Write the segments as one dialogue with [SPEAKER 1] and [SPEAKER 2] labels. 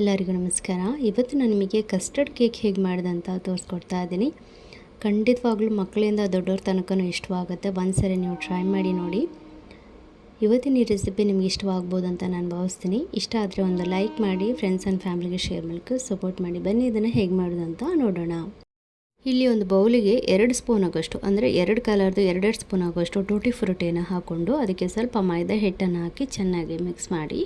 [SPEAKER 1] ಎಲ್ಲರಿಗೂ ನಮಸ್ಕಾರ. ಇವತ್ತು ನಾನು ನಿಮಗೆ ಕಸ್ಟರ್ಡ್ ಕೇಕ್ ಹೇಗೆ ಮಾಡಿದಂತ ತೋರಿಸ್ಕೊಡ್ತಾ ಇದ್ದೀನಿ. ಖಂಡಿತವಾಗ್ಲೂ ಮಕ್ಕಳಿಂದ ದೊಡ್ಡವ್ರ ತನಕನೂ ಇಷ್ಟವಾಗುತ್ತೆ. ಒಂದು ಸರಿ ನೀವು ಟ್ರೈ ಮಾಡಿ ನೋಡಿ. ಇವತ್ತಿನ ಈ ರೆಸಿಪಿ ನಿಮ್ಗೆ ಇಷ್ಟವಾಗ್ಬೋದು ಅಂತ ನಾನು ಭಾವಿಸ್ತೀನಿ. ಇಷ್ಟ ಆದರೆ ಒಂದು ಲೈಕ್ ಮಾಡಿ ಫ್ರೆಂಡ್ಸ್ ಆ್ಯಂಡ್ ಫ್ಯಾಮಿಲಿಗೆ ಶೇರ್ ಮಾಡಲಿಕ್ಕೆ ಸಪೋರ್ಟ್ ಮಾಡಿ. ಬನ್ನಿ, ಇದನ್ನು ಹೇಗೆ ಮಾಡೋದಂತ ನೋಡೋಣ. ಇಲ್ಲಿ ಒಂದು ಬೌಲಿಗೆ ಎರಡು ಸ್ಪೂನ್ ಆಗೋಷ್ಟು, ಅಂದರೆ ಎರಡು ಕಲರ್ದು ಎರಡೆರಡು ಸ್ಪೂನ್ ಆಗೋಷ್ಟು ಟೂಟಿ ಫ್ರೂಟಿಯನ್ನು ಹಾಕ್ಕೊಂಡು ಅದಕ್ಕೆ ಸ್ವಲ್ಪ ಮೈದಾ ಹಿಟ್ಟನ್ನು ಹಾಕಿ ಚೆನ್ನಾಗಿ ಮಿಕ್ಸ್ ಮಾಡಿ.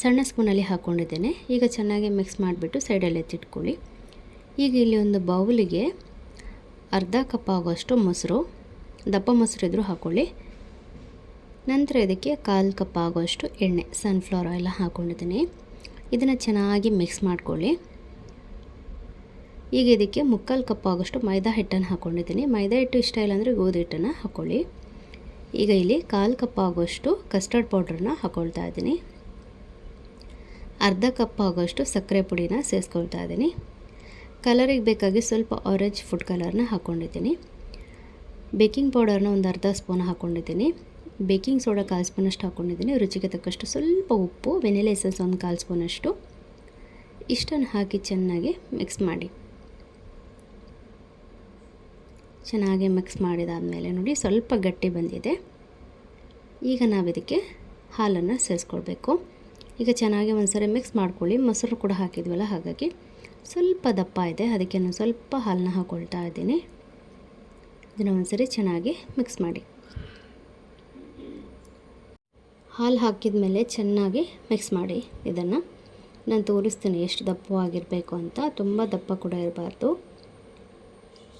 [SPEAKER 1] ಸಣ್ಣ ಸ್ಪೂನಲ್ಲಿ ಹಾಕ್ಕೊಂಡಿದ್ದೇನೆ. ಈಗ ಚೆನ್ನಾಗಿ ಮಿಕ್ಸ್ ಮಾಡಿಬಿಟ್ಟು ಸೈಡಲ್ಲಿ ಎತ್ತಿಟ್ಕೊಳ್ಳಿ. ಈಗ ಇಲ್ಲಿ ಒಂದು ಬೌಲಿಗೆ ಅರ್ಧ ಕಪ್ ಆಗುವಷ್ಟು ಮೊಸರು, ದಪ್ಪ ಮೊಸರು ಇದ್ದರೂ ಹಾಕ್ಕೊಳ್ಳಿ ನಂತರ ಇದಕ್ಕೆ ಕಾಲು ಕಪ್ ಆಗುವಷ್ಟು ಎಣ್ಣೆ ಸನ್ಫ್ಲವರ್ ಆಯಿಲ್ ಹಾಕ್ಕೊಂಡಿದ್ದೀನಿ ಇದನ್ನು ಚೆನ್ನಾಗಿ ಮಿಕ್ಸ್ ಮಾಡ್ಕೊಳ್ಳಿ. ಈಗ ಇದಕ್ಕೆ ಮುಕ್ಕಾಲು ಕಪ್ ಆಗೋಷ್ಟು ಮೈದಾ ಹಿಟ್ಟನ್ನು ಹಾಕ್ಕೊಂಡಿದ್ದೀನಿ ಮೈದಾ ಹಿಟ್ಟು ಇಷ್ಟ ಇಲ್ಲ ಅಂದರೆ ಗೋಧಿ ಹಿಟ್ಟನ್ನು ಹಾಕ್ಕೊಳ್ಳಿ ಈಗ ಇಲ್ಲಿ ಕಾಲು ಕಪ್ ಆಗೋಷ್ಟು ಕಸ್ಟರ್ಡ್ ಪೌಡ್ರನ್ನ ಹಾಕ್ಕೊಳ್ತಾ ಇದ್ದೀನಿ. ಅರ್ಧ ಕಪ್ ಆಗೋಷ್ಟು ಸಕ್ಕರೆ ಪುಡಿನ ಸೇರಿಸ್ಕೊಳ್ತಾ ಇದ್ದೀನಿ. ಕಲರಿಗೆ ಬೇಕಾಗಿ ಸ್ವಲ್ಪ ಆರೆಂಜ್ ಫುಡ್ ಕಲರ್ನ ಹಾಕ್ಕೊಂಡಿದ್ದೀನಿ. ಬೇಕಿಂಗ್ ಪೌಡರ್ನ ಒಂದು ಅರ್ಧ ಸ್ಪೂನ್ ಹಾಕ್ಕೊಂಡಿದ್ದೀನಿ. ಬೇಕಿಂಗ್ ಸೋಡಾ ಕಾಲು ಸ್ಪೂನಷ್ಟು ಹಾಕ್ಕೊಂಡಿದ್ದೀನಿ. ರುಚಿಗೆ ತಕ್ಕಷ್ಟು ಸ್ವಲ್ಪ ಉಪ್ಪು ವೆನಿಲೆ ಎಸೆನ್ಸ್ ಒಂದು ಕಾಲು ಸ್ಪೂನಷ್ಟು. ಇಷ್ಟನ್ನು ಹಾಕಿ ಚೆನ್ನಾಗಿ ಮಿಕ್ಸ್ ಮಾಡಿ. ಚೆನ್ನಾಗಿ ಮಿಕ್ಸ್ ಮಾಡಿದಾದಮೇಲೆ ನೋಡಿ ಸ್ವಲ್ಪ ಗಟ್ಟಿ ಬಂದಿದೆ. ಈಗ ನಾವು ಇದಕ್ಕೆ ಹಾಲನ್ನು ಸೇರಿಸ್ಕೊಳ್ಬೇಕು. ಈಗ ಚೆನ್ನಾಗಿ ಒಂದ್ಸರಿ ಮಿಕ್ಸ್ ಮಾಡ್ಕೊಳ್ಳಿ. ಮೊಸರು ಕೂಡ ಹಾಕಿದ್ವಲ್ಲ, ಹಾಗಾಗಿ ಸ್ವಲ್ಪ ದಪ್ಪ ಇದೆ. ಅದಕ್ಕೆ ನಾನು ಸ್ವಲ್ಪ ಹಾಲನ್ನ ಹಾಕ್ಕೊಳ್ತಾ ಇದ್ದೀನಿ. ಇದನ್ನು ಒಂದ್ಸರಿ ಚೆನ್ನಾಗಿ ಮಿಕ್ಸ್ ಮಾಡಿ. ಹಾಲು ಹಾಕಿದ ಮೇಲೆ ಚೆನ್ನಾಗಿ ಮಿಕ್ಸ್ ಮಾಡಿ ಇದನ್ನು. ನಾನು ತೋರಿಸ್ತೀನಿ ಎಷ್ಟು ದಪ್ಪವಾಗಿರಬೇಕು ಅಂತ. ತುಂಬ ದಪ್ಪ ಕೂಡ ಇರಬಾರ್ದು.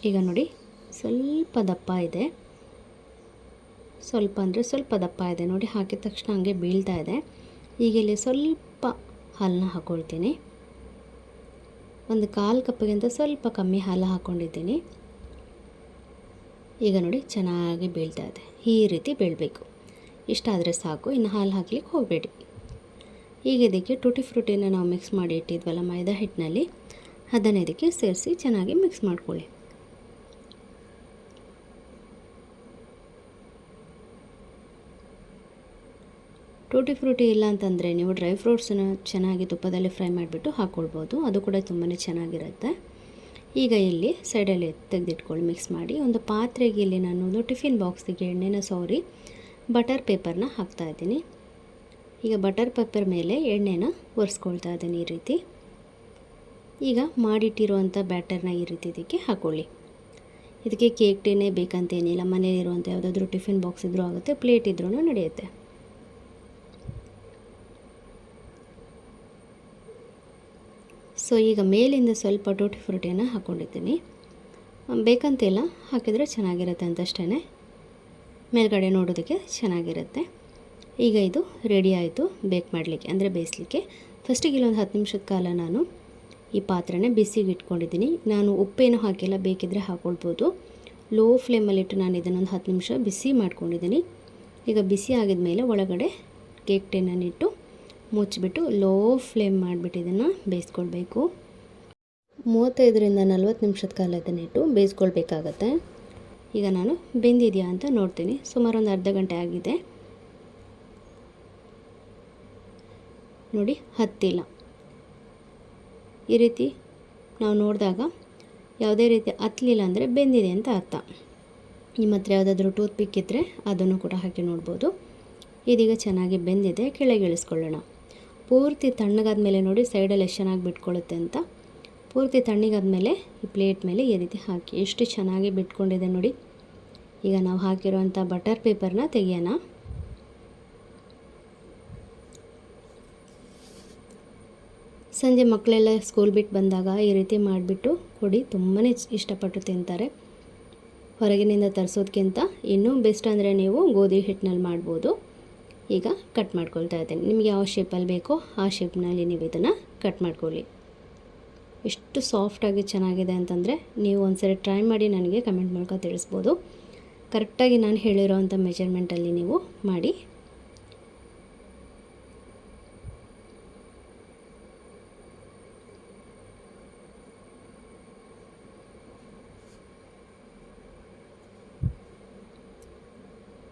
[SPEAKER 1] ಈಗ ನೋಡಿ, ಸ್ವಲ್ಪ ದಪ್ಪ ಇದೆ. ಸ್ವಲ್ಪ ಅಂದರೆ ಸ್ವಲ್ಪ ದಪ್ಪ ಇದೆ. ನೋಡಿ, ಹಾಕಿದ ತಕ್ಷಣ ಹಂಗೆ ಬೀಳ್ತಾ ಇದೆ. ಈಗ ಇಲ್ಲಿ ಸ್ವಲ್ಪ ಹಾಲನ್ನ ಹಾಕ್ಕೊಳ್ತೀನಿ ಒಂದು ಕಾಲು ಕಪ್ಪಿಗಿಂತ ಸ್ವಲ್ಪ ಕಮ್ಮಿ ಹಾಲು ಹಾಕ್ಕೊಂಡಿದ್ದೀನಿ ಈಗ ನೋಡಿ ಚೆನ್ನಾಗಿ ಬೀಳ್ತಾ ಇದೆ. ಈ ರೀತಿ ಬೀಳಬೇಕು. ಇಷ್ಟಾದರೆ ಸಾಕು, ಇನ್ನು ಹಾಲು ಹಾಕ್ಲಿಕ್ಕೆ ಹೋಗಬೇಡಿ. ಈಗ ಇದಕ್ಕೆ ಟೂಟಿ ಫ್ರೂಟಿನ ನಾವು ಮಿಕ್ಸ್ ಮಾಡಿ ಇಟ್ಟಿದ್ವಲ್ಲ ಮೈದಾ ಹಿಟ್ಟಿನಲ್ಲಿ, ಅದನ್ನು ಇದಕ್ಕೆ ಸೇರಿಸಿ ಚೆನ್ನಾಗಿ ಮಿಕ್ಸ್ ಮಾಡ್ಕೊಳ್ಳಿ. ಟೂಟಿ ಫ್ರೂಟಿ ಇಲ್ಲ ಅಂತಂದರೆ ನೀವು ಡ್ರೈ ಫ್ರೂಟ್ಸನ್ನು ಚೆನ್ನಾಗಿ ತುಪ್ಪದಲ್ಲಿ ಫ್ರೈ ಮಾಡಿಬಿಟ್ಟು ಹಾಕ್ಕೊಳ್ಬೋದು. ಅದು ಕೂಡ ತುಂಬಾ ಚೆನ್ನಾಗಿರುತ್ತೆ. ಈಗ ಇಲ್ಲಿ ಸೈಡಲ್ಲಿ ತೆಗೆದಿಟ್ಕೊಳ್ಳಿ, ಮಿಕ್ಸ್ ಮಾಡಿ. ಒಂದು ಪಾತ್ರೆಗೆ ಇಲ್ಲಿ ನಾನು ಒಂದು ಟಿಫಿನ್ ಬಾಕ್ಸಿಗೆ ಎಣ್ಣೆನ ಸೌರಿ ಬಟರ್ ಪೇಪರ್ನ ಹಾಕ್ತಾಯಿದ್ದೀನಿ ಈಗ ಬಟರ್ ಪೇಪರ್ ಮೇಲೆ ಎಣ್ಣೆನ ಒರೆಸ್ಕೊಳ್ತಾ ಇದ್ದೀನಿ ಈ ರೀತಿ. ಈಗ ಮಾಡಿಟ್ಟಿರುವಂಥ ಬ್ಯಾಟರ್ನ ಈ ರೀತಿ ಇದಕ್ಕೆ ಹಾಕ್ಕೊಳ್ಳಿ ಇದಕ್ಕೆ ಕೇಕ್ ಟೇನೇ ಬೇಕಂತೇನಿಲ್ಲ. ಮನೇಲಿರುವಂಥ ಯಾವುದಾದ್ರೂ ಟಿಫಿನ್ ಬಾಕ್ಸ್ ಇದ್ದರೂ ಆಗುತ್ತೆ, ಪ್ಲೇಟ್ ಇದ್ರೂ ನಡೆಯುತ್ತೆ. ಸೊ ಈಗ ಮೇಲಿಂದ ಸ್ವಲ್ಪ ಟೂಟಿ ಫ್ರೂಟಿಯನ್ನು ಹಾಕ್ಕೊಂಡಿದ್ದೀನಿ. ಬೇಕಂತಿಲ್ಲ, ಹಾಕಿದರೆ ಚೆನ್ನಾಗಿರುತ್ತೆ ಅಂತಷ್ಟೇ ಮೇಲ್ಗಡೆ ನೋಡೋದಕ್ಕೆ ಚೆನ್ನಾಗಿರುತ್ತೆ. ಈಗ ಇದು ರೆಡಿ ಆಯಿತು ಬೇಕ್ ಮಾಡಲಿಕ್ಕೆ, ಅಂದರೆ ಬೇಯಿಸಲಿಕ್ಕೆ. ಫಸ್ಟಿಗೆ ಇಲ್ಲೊಂದು ಹತ್ತು ನಿಮಿಷದ ಕಾಲ ನಾನು ಈ ಪಾತ್ರೆನೇ ಬಿಸಿಗೆ ಇಟ್ಕೊಂಡಿದ್ದೀನಿ. ನಾನು ಉಪ್ಪೇನು ಹಾಕಿಲ್ಲ ಬೇಕಿದ್ದರೆ ಹಾಕ್ಕೊಳ್ಬೋದು ಲೋ ಫ್ಲೇಮಲ್ಲಿಟ್ಟು ನಾನು ಇದನ್ನೊಂದು ಹತ್ತು ನಿಮಿಷ ಬಿಸಿ ಮಾಡ್ಕೊಂಡಿದ್ದೀನಿ. ಈಗ ಬಿಸಿ ಆಗಿದ ಮೇಲೆ ಒಳಗಡೆ ಕೇಕ್ ಟೆನ್ನನ್ನಿಟ್ಟು ಮುಚ್ಚಿಬಿಟ್ಟು ಲೋ ಫ್ಲೇಮ್ ಮಾಡಿಬಿಟ್ಟು ಇದನ್ನು ಬೇಯಿಸ್ಕೊಳ್ಬೇಕು. ಮೂವತ್ತೈದರಿಂದ ನಲ್ವತ್ತು ನಿಮಿಷದ ಕಾಲ ಇದನ್ನಿಟ್ಟು ಬೇಯಿಸ್ಕೊಳ್ಬೇಕಾಗತ್ತೆ. ಈಗ ನಾನು ಬೆಂದಿದೆಯಾ ಅಂತ ನೋಡ್ತೀನಿ. ಸುಮಾರು ಒಂದು ಅರ್ಧ ಗಂಟೆ ಆಗಿದೆ. ನೋಡಿ, ಹತ್ತಿಲ್ಲ. ಈ ರೀತಿ ನಾವು ನೋಡಿದಾಗ ಯಾವುದೇ ರೀತಿ ಹತ್ತಲಿಲ್ಲ ಅಂದರೆ ಬೆಂದಿದೆ ಅಂತ ಅರ್ಥ. ನಿಮ್ಮ ಹತ್ರ ಯಾವುದಾದ್ರೂ ಟೂತ್ ಪಿಕ್ ಇದ್ದರೆ ಅದನ್ನು ಕೂಡ ಹಾಕಿ ನೋಡ್ಬೋದು. ಇದೀಗ ಚೆನ್ನಾಗಿ ಬೆಂದಿದೆ, ಕೆಳಗೆ ಇಳಿಸ್ಕೊಳ್ಳೋಣ. ಪೂರ್ತಿ ತಣ್ಣಗಾದ ಮೇಲೆ ನೋಡಿ ಸೈಡಲ್ಲಿ ಎಷ್ಟು ಚೆನ್ನಾಗಿ ಬಿಟ್ಕೊಳ್ಳುತ್ತೆ ಅಂತ. ಪೂರ್ತಿ ತಣ್ಣಗಾದ್ಮೇಲೆ ಈ ಪ್ಲೇಟ್ ಮೇಲೆ ಈ ರೀತಿ ಹಾಕಿ. ಎಷ್ಟು ಚೆನ್ನಾಗಿ ಬಿಟ್ಕೊಂಡಿದೆ ನೋಡಿ. ಈಗ ನಾವು ಹಾಕಿರುವಂಥ ಬಟರ್ ಪೇಪರ್ನ ತೆಗೆಯೋಣ. ಸಂಜೆ ಮಕ್ಕಳೆಲ್ಲ ಸ್ಕೂಲ್ ಬಿಟ್ಟು ಬಂದಾಗ ಈ ರೀತಿ ಮಾಡಿಬಿಟ್ಟು ಕೊಡಿ. ತುಂಬಾ ಇಷ್ಟಪಟ್ಟು ತಿಂತಾರೆ. ಹೊರಗಿನಿಂದ ತರಿಸೋದಕ್ಕಿಂತ ಇನ್ನೂ ಬೆಸ್ಟ್ ಅಂದರೆ ನೀವು ಗೋಧಿ ಹಿಟ್ಟಿನಲ್ಲಿ ಮಾಡ್ಬೋದು. ಈಗ ಕಟ್ ಮಾಡ್ಕೊಳ್ತಾ ಇದ್ದೀನಿ ನಿಮಗೆ ಯಾವ ಶೇಪಲ್ಲಿ ಬೇಕೋ ಆ ಶೇಪ್ನಲ್ಲಿ ನೀವು ಇದನ್ನು ಕಟ್ ಮಾಡ್ಕೊಳ್ಳಿ. ಎಷ್ಟು ಸಾಫ್ಟಾಗಿ ಚೆನ್ನಾಗಿದೆ ಅಂತಂದರೆ ನೀವು ಒಂದ್ಸರಿ ಟ್ರೈ ಮಾಡಿ ನನಗೆ ಕಮೆಂಟ್ ಮೂಲಕ ತಿಳಿಸ್ಬೋದು. ಕರೆಕ್ಟಾಗಿ ನಾನು ಹೇಳಿರೋ ಅಂಥ ಮೆಜರ್ಮೆಂಟಲ್ಲಿ ನೀವು ಮಾಡಿ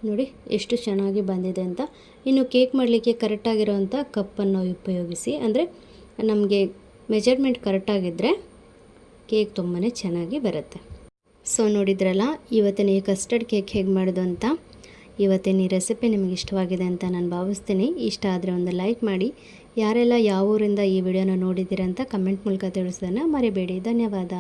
[SPEAKER 1] ನೋಡಿ ಎಷ್ಟು ಚೆನ್ನಾಗಿ ಬಂದಿದೆ ಅಂತ. ಇನ್ನು ಕೇಕ್ ಮಾಡಲಿಕ್ಕೆ ಕರೆಕ್ಟಾಗಿರೋವಂಥ ಕಪ್ಪನ್ನು ಉಪಯೋಗಿಸಿ. ಅಂದರೆ ನಮಗೆ ಮೆಜರ್ಮೆಂಟ್ ಕರೆಕ್ಟಾಗಿದ್ದರೆ ಕೇಕ್ ತುಂಬಾ ಚೆನ್ನಾಗಿ ಬರುತ್ತೆ. ಸೊ ನೋಡಿದ್ರಲ್ಲ, ಇವತ್ತಿನ ಈ ಕಸ್ಟರ್ಡ್ ಕೇಕ್ ಹೇಗೆ ಮಾಡೋದು ಅಂತ. ಇವತ್ತಿನ ಈ ರೆಸಿಪಿ ನಿಮಗೆ ಇಷ್ಟವಾಗಿದೆ ಅಂತ ನಾನು ಭಾವಿಸ್ತೀನಿ. ಇಷ್ಟ ಆದರೆ ಒಂದು ಲೈಕ್ ಮಾಡಿ. ಯಾರೆಲ್ಲ ಯಾವ ಊರಿಂದ ಈ ವಿಡಿಯೋನ ನೋಡಿದ್ದೀರಂತ ಕಮೆಂಟ್ ಮೂಲಕ ತಿಳಿಸೋದನ್ನು ಮರಿಬೇಡಿ. ಧನ್ಯವಾದ.